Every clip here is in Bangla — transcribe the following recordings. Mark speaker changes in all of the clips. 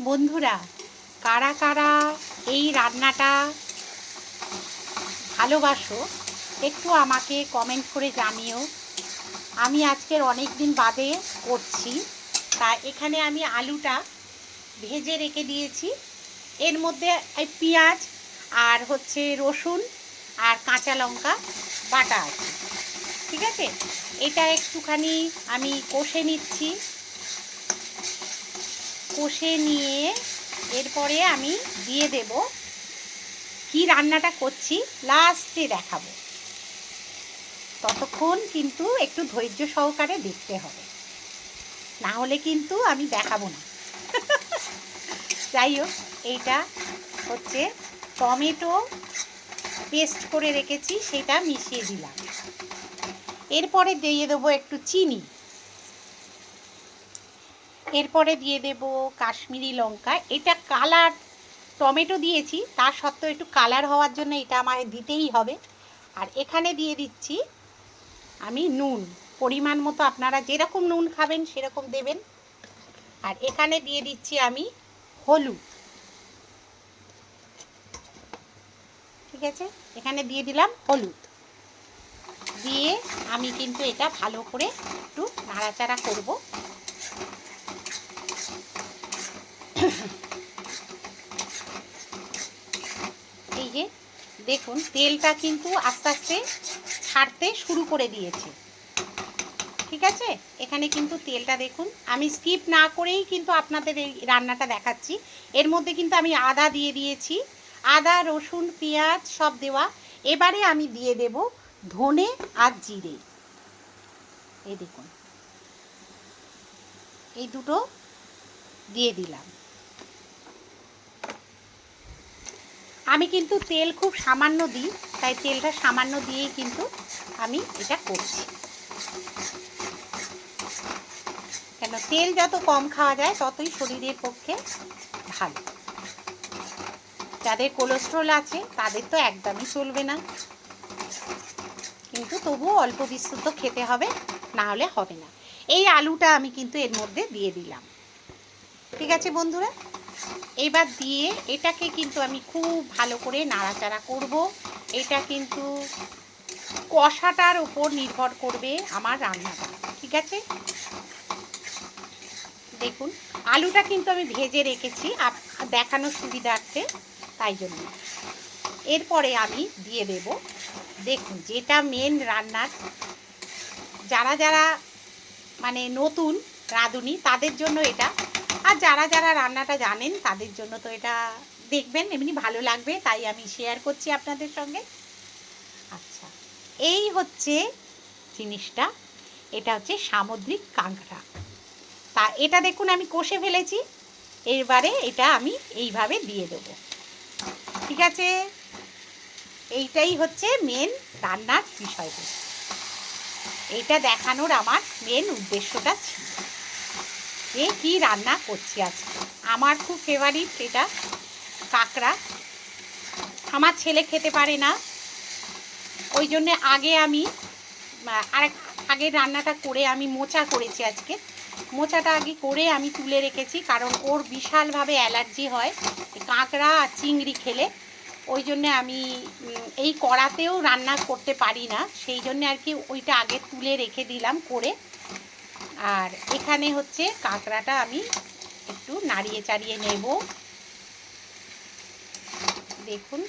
Speaker 1: বন্ধুরা, কারা কারা এই রান্নাটা ভালোবাসো, একটু আমাকে কমেন্ট করে জানিও। আমি আজকের অনেক দিন বাদে করছি, তা এখানে আমি আলুটা ভেজে রেখে দিয়েছি। এর মধ্যে পেঁয়াজ আর হচ্ছে রসুন আর কাঁচা লঙ্কা বাটা আছে। ঠিক আছে? এটা একটুখানি আমি কষে নিচ্ছি। কষে নিয়ে এরপরে আমি দিয়ে দেব কি রান্নাটা করছি লাস্টে দেখাবো। ততক্ষণ কিন্তু একটু ধৈর্য সহকারে দেখতে হবে। না হলে কিন্তু আমি দেখাবো না। যাই হোক, এইটা হচ্ছে টমেটো পেস্ট করে রেখেছি, সেটা মিশিয়ে দিলাম। এরপরে দিয়ে দেবো একটু চিনি। এরপরে দিয়ে দেব কাশ্মীরি লঙ্কা। এটা কালার টমেটো দিয়েছি তা সত্ত্বেও একটু কালার হওয়ার জন্য এটা আমায় দিতেই হবে। আর এখানে দিয়ে দিচ্ছি আমি নুন। পরিমাণ মতো আপনারা যেরকম নুন খাবেন সেরকম দেবেন। আর এখানে দিয়ে দিচ্ছি আমি হলুদ। ঠিক আছে? এখানে দিয়ে দিলাম হলুদ। দিয়ে আমি কিন্তু এটা ভালো করে একটু নাড়াচাড়া করব। এই যে, দেখুন, তেলটা কিন্তু আস্তে আস্তে ছাড়তে শুরু করে দিয়েছে। ঠিক আছে? এখানে কিন্তু তেলটা দেখুন, আমি স্কিপ না করেই কিন্তু আপনাদের এই রান্নাটা দেখাচ্ছি। এর মধ্যে কিন্তু আমি আদা দিয়ে দিয়েছি, আদা, রসুন, পেঁয়াজ সব দেওয়া। এবারে আমি দিয়ে দেব ধনে আর জিরে। এই দেখুন, এই দুটো দিয়ে দিলাম। আমি কিন্তু তেল খুব সামান্য দিই, তাই তেলটা সামান্য দিয়েই কিন্তু আমি এটা করছি। কেন তেল যত কম খাওয়া যায়, ততই শরীরের পক্ষে ভালো। যাদের কোলেস্ট্রল আছে, তাদের তো একদমই চলবে না। কিন্তু তবুও অল্প বিস্তৃত খেতে হবে, না হলে হবে না। এই আলুটা আমি কিন্তু এর মধ্যে দিয়ে দিলাম। ঠিক আছে বন্ধুরা? এবার দিয়ে এটাকে কিন্তু আমি খুব ভালো করে নাড়াচাড়া করব। এটা কিন্তু কষাটার উপর নির্ভর করবে আমার রান্নাটা, ঠিক আছে? দেখুন, আলুটা কিন্তু আমি ভেজে রেখেছি দেখানোর সুবিধার্থে, তাই জন্য। এরপরে আমি দিয়ে দেব, দেখুন, যেটা মেন রান্নার, যারা যারা মানে নতুন রাঁধুনি, তাদের জন্য এটা আর যারা যারা রান্নাটা জানেন, তাদের জন্য তো এটা দেখবেন, এমনি ভালো লাগবে, তাই আমি শেয়ার করছি আপনাদের সঙ্গে। আচ্ছা এই হচ্ছে জিনিসটা, এটা হচ্ছে সামুদ্রিক কাঁকড়া। তা এটা দেখুন, আমি কষে ফেলেছি, এবারে এটা আমি এইভাবে দিয়ে দেব। ঠিক আছে? এইটাই হচ্ছে মেন রান্নার বিষয়বস্তু। এইটা দেখানোর আমার মেন উদ্দেশ্যটা ছিল। যে কী রান্না করছি আজকে? আমার খুব ফেভারিট এটা কাঁকড়া। আমার ছেলে খেতে পারে না। ওই জন্যে আগে আমি আহ, আরেক আগের রান্নাটা করে আমি মোচা করেছি আজকে। মোচাটা আগে করে আমি তুলে রেখেছি কারণ ওর বিশালভাবে অ্যালার্জি হয় কাঁকড়া আর চিংড়ি খেলে। ওই জন্যে আমি এই কড়াতেও রান্না করতে পারি না। সেই জন্যে আর কি ওইটা আগে তুলে রেখে দিলাম করে। আর এখানে হচ্ছে কাঁকড়াটা আমি একটু নাড়িয়ে চাড়িয়ে নেব। দেখুন।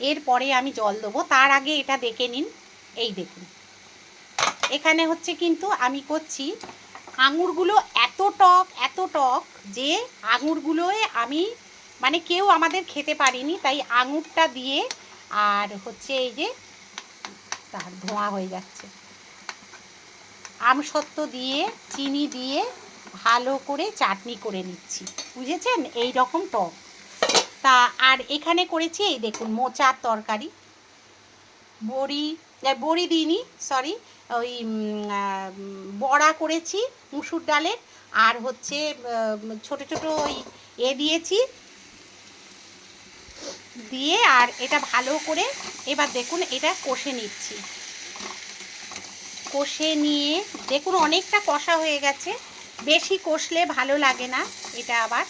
Speaker 1: এরপরে আমি জল দেবো। তার আগে এটা দেখে নিন। এই দেখুন। এখানে হচ্ছে কিন্তু আমি করছি আঙুরগুলো এত টক এত টক যে আঙুরগুলোয় আমি মানে কেউ আমাদের খেতে পারিনি, তাই আঙুরটা দিয়ে আর হচ্ছে এই যে তার ধোঁয়া হয়ে যাচ্ছে। আমসত্ত্ব দিয়ে, চিনি দিয়ে ভালো করে চাটনি করে নিচ্ছি। বুঝেছেন? এই রকম টক। তা আর এখানে করেছি এই দেখুন, মোচার তরকারি। বড়ি বড়ি দিইনি সরি ওই বড়া করেছি, মুসুর ডালের। আর হচ্ছে ছোট ছোট ওই এ দিয়েছি দিয়ে আর এটা ভালো করে এবার দেখুন, এটা কষে নিচ্ছি। কষে নিয়ে দেখুন, অনেকটা কষা হয়ে গেছে। বেশি কষলে ভালো লাগে না এটা আবার।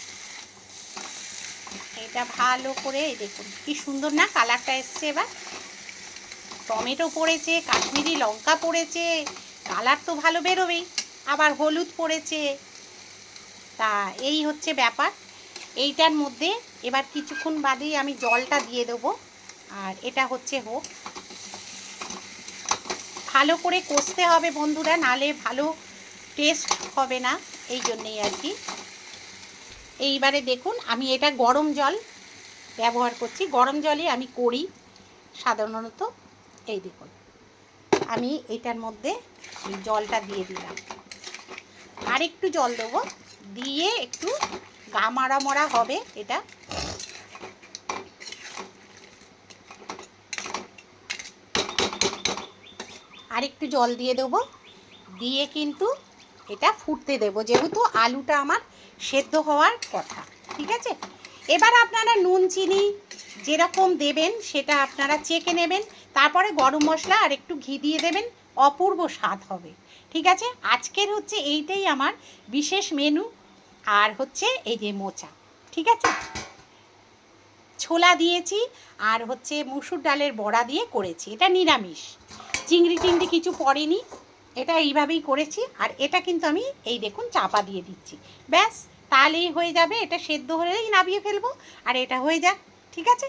Speaker 1: এটা ভালো করে দেখুন, কি সুন্দর না কালারটা এসছে এবার। টমেটো পড়েছে, কাশ্মীরি লঙ্কা পড়েছে, কালার তো ভালো বেরোবেই, আবার হলুদ পড়েছে। তা, এই হচ্ছে ব্যাপার। এইটার মধ্যে এবার কিছুক্ষণ বাদেই আমি জলটা দিয়ে দেবো। আর এটা হচ্ছে হোক। ভালো করে কষতে হবে বন্ধুরা, নালে ভালো টেস্ট হবে না, এই জন্যেই আর কি। এইবারে দেখুন, আমি এটা গরম জল ব্যবহার করছি। গরম জলই আমি করি সাধারণত। এই দেখুন, আমি এটার মধ্যে জলটা দিয়ে দিলাম। আর একটু জল দেবো, দিয়ে একটু গা মারা মরা হবে এটা। আর একটু জল দিয়ে দেবো। দিয়ে কিন্তু এটা ফুটতে দেবো, যেহেতু আলুটা আমার সেদ্ধ হওয়ার কথা, ঠিক আছে? এবার আপনারা নুন, চিনি যেরকম দেবেন সেটা আপনারা চেকে নেবেন, তারপরে গরম মশলা আর একটু ঘি দিয়ে দেবেন, অপূর্ব স্বাদ হবে, ঠিক আছে? আজকের হচ্ছে এইটাই আমার বিশেষ মেনু আর হচ্ছে এই যে মোচা, ঠিক আছে? ছোলা দিয়েছি আর হচ্ছে মুসুর ডালের বড়া দিয়ে করেছি, এটা নিরামিষ। চিংড়ি চিংড়ি কিছু পড়েনি, এটা এইভাবেই করেছি আর এটা কিন্তু আমি এই দেখুন চাপা দিয়ে দিচ্ছি। ব্যাস, তাহলেই হয়ে যাবে, এটা সেদ্ধ হলেই নামিয়ে ফেলব আর এটা হয়ে যাক, ঠিক আছে?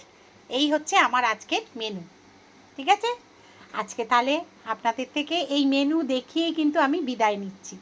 Speaker 1: এই হচ্ছে আমার আজকের মেনু ঠিক আছে? আজকে তাহলে আপনাদের থেকে এই মেনু দেখিয়েই কিন্তু আমি বিদায় নিচ্ছি।